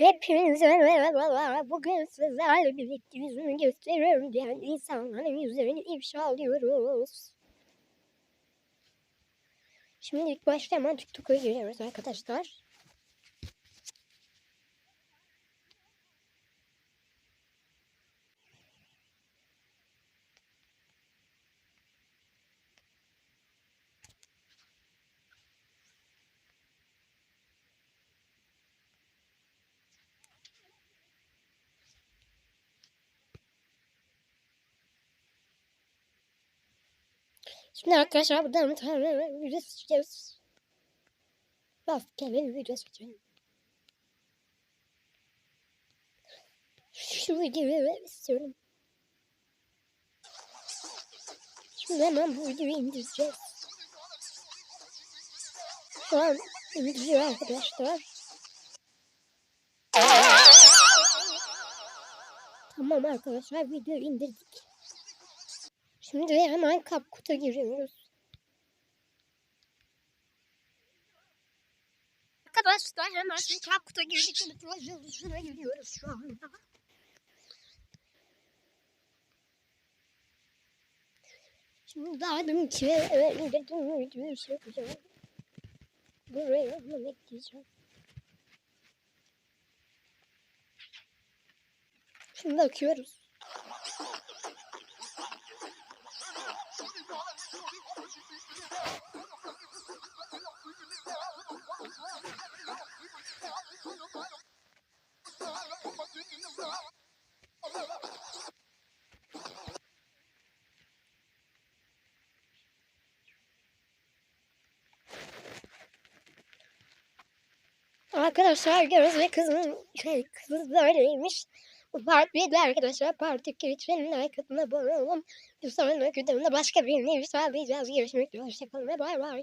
Hepinize merhabalar. Bugün sizlerle birlikte yüzünü gösteriyorum diyen insanların yüzlerini ifşa alıyoruz. Şimdi ilk başta hemen TikTok'a giriyoruz arkadaşlar. Şimdi arkadaşlar tane video seçeceğiz. Rastgele video seçelim. Şu videoyu istiyorum. Şimdi hemen bu videoyu indireceğiz. Şu an indiriyor arkadaşlar. Tamam arkadaşlar videoyu indirdik. Şimdi hemen kapkuta giriyoruz. Arkadaşlar hemen şimdi kapkuta girdik. Yazısına giriyoruz şu anda. Şimdi daha demin ki evet indirdim videoyu şey yapacağım. Buraya hemen ekleyeceğim. Şimdi akıyoruz. Arkadaşlar görüyoruz ve kızın şey kızı böyleymiş. Part 1'de arkadaşlar part 2 lütfen like atın abone olun. Bir sonraki videomda başka bir nevi sağlayacağız. Görüşmek üzere. Hoşçakalın ve bay bay.